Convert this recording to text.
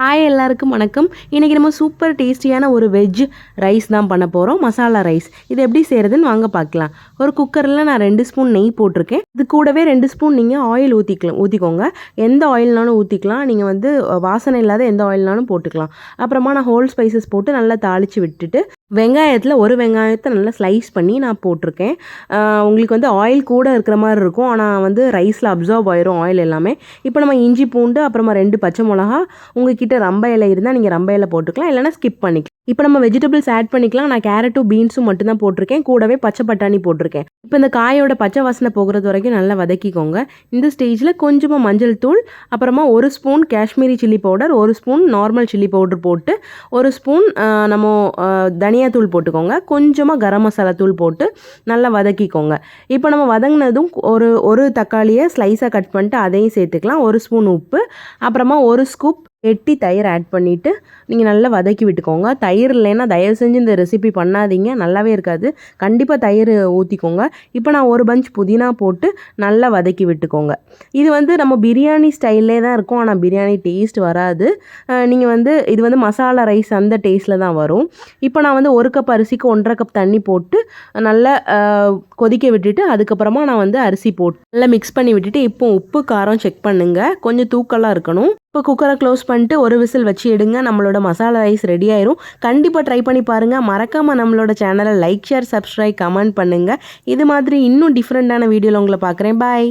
Hi எல்லாருக்கும் வணக்கம். இன்றைக்கி நம்ம சூப்பர் டேஸ்டியான ஒரு வெஜ் ரைஸ் தான் பண்ண போகிறோம் மசாலா ரைஸ் இது எப்படி செய்கிறதுன்னு வாங்க பார்க்கலாம். ஒரு குக்கரில் நான் ரெண்டு ஸ்பூன் நெய் போட்டிருக்கேன். இது கூடவே ரெண்டு ஸ்பூன் நீங்கள் ஆயில் ஊற்றிக்கலாம் ஊற்றிக்கோங்க எந்த ஆயில்னாலும் ஊற்றிக்கலாம் நீங்கள் வந்து வாசனை இல்லாத எந்த ஆயில்னாலும் போட்டுக்கலாம். அப்புறமா நான் ஹோல் ஸ்பைசஸ் போட்டு நல்லா தாளித்து விட்டுட்டு வெங்காயத்தில் ஒரு வெங்காயத்தை நல்லா ஸ்லைஸ் பண்ணி நான் போட்டிருக்கேன். உங்களுக்கு வந்து ஆயில் கூட இருக்கிற மாதிரி இருக்கும். ஆனால் வந்து ரைஸில் அப்சர்வ் ஆயிரும் ஆயில் எல்லாமே. இப்போ நம்ம இஞ்சி பூண்டு அப்புறமா ரெண்டு பச்சை மிளகா உங்ககிட்ட ரம்ப இலை இருந்தால் நீங்கள் ரம்ப இலை போட்டுக்கலாம். இல்லைனா ஸ்கிப் பண்ணிக்கலாம். இப்போ நம்ம வெஜிடபிள்ஸ் ஆட் பண்ணிக்கலாம். நான் கேரட்டும் பீன்ஸும் மட்டும்தான் போட்டிருக்கேன். கூடவே பச்சை பட்டாணி போட்டிருக்கேன். இப்போ இந்த காயோட பச்சை வாசனை போகிறது வரைக்கும் நல்லா வதக்கிக்கோங்க. இந்த ஸ்டேஜில் கொஞ்சமாக மஞ்சள் தூள் அப்புறமா ஒரு ஸ்பூன் காஷ்மீரி சில்லி பவுடர் ஒரு ஸ்பூன் நார்மல் சில்லி பவுடர் போட்டு ஒரு ஸ்பூன் நம்ம தனியாத்தூள் போட்டுக்கோங்க. கொஞ்சமாக கரம் மசாலா தூள் போட்டு நல்லா வதக்கிக்கோங்க. இப்போ நம்ம வதங்கினதும் ஒரு ஒரு தக்காளியை ஸ்லைஸாக கட் பண்ணிட்டு அதையும் சேர்த்துக்கலாம். ஒரு ஸ்பூன் உப்பு அப்புறமா ஒரு ஸ்கூப் எட்டி தயிர் ஆட் பண்ணிவிட்டு நீங்கள் நல்லா வதக்கி விட்டுக்கோங்க. தயிர் இல்லைன்னா தயவு செஞ்சு இந்த ரெசிபி பண்ணாதீங்க. நல்லாவே இருக்காது. கண்டிப்பாக தயிர் ஊற்றிக்கோங்க இப்போ நான் ஒரு பஞ்ச் புதினா போட்டு நல்லா வதக்கி விட்டுக்கோங்க. இது வந்து நம்ம பிரியாணி ஸ்டைல்லே தான் இருக்கும். ஆனால் பிரியாணி டேஸ்ட் வராது. நீங்கள் வந்து இது வந்து மசாலா ரைஸ் அந்த டேஸ்ட்டில் தான் வரும். இப்போ நான் வந்து ஒரு கப் அரிசிக்கு ஒன்றரை கப் தண்ணி போட்டு நல்லா கொதிக்க விட்டுட்டு அதுக்கப்புறமா நான் வந்து அரிசி போட்டு நல்லா மிக்ஸ் பண்ணி விட்டுட்டு இப்போ உப்பு காரம் செக் பண்ணுங்கள் கொஞ்சம் தூக்கலாக இருக்கணும். இப்போ குக்கரை க்ளோஸ் பண்ணிட்டு ஒரு விசில் வச்சு எடுங்க. நம்மளோட மசாலா ரைஸ் ரெடி ஆயிரும். கண்டிப்பாக ட்ரை பண்ணி பாருங்கள் மறக்காமல் நம்மளோட சேனலை லைக் ஷேர் சப்ஸ்கிரைப் கமெண்ட் பண்ணுங்கள் இது மாதிரி இன்னும் டிஃப்ரெண்ட்டான வீடியோவில் உங்களை பார்க்குறேன். பாய்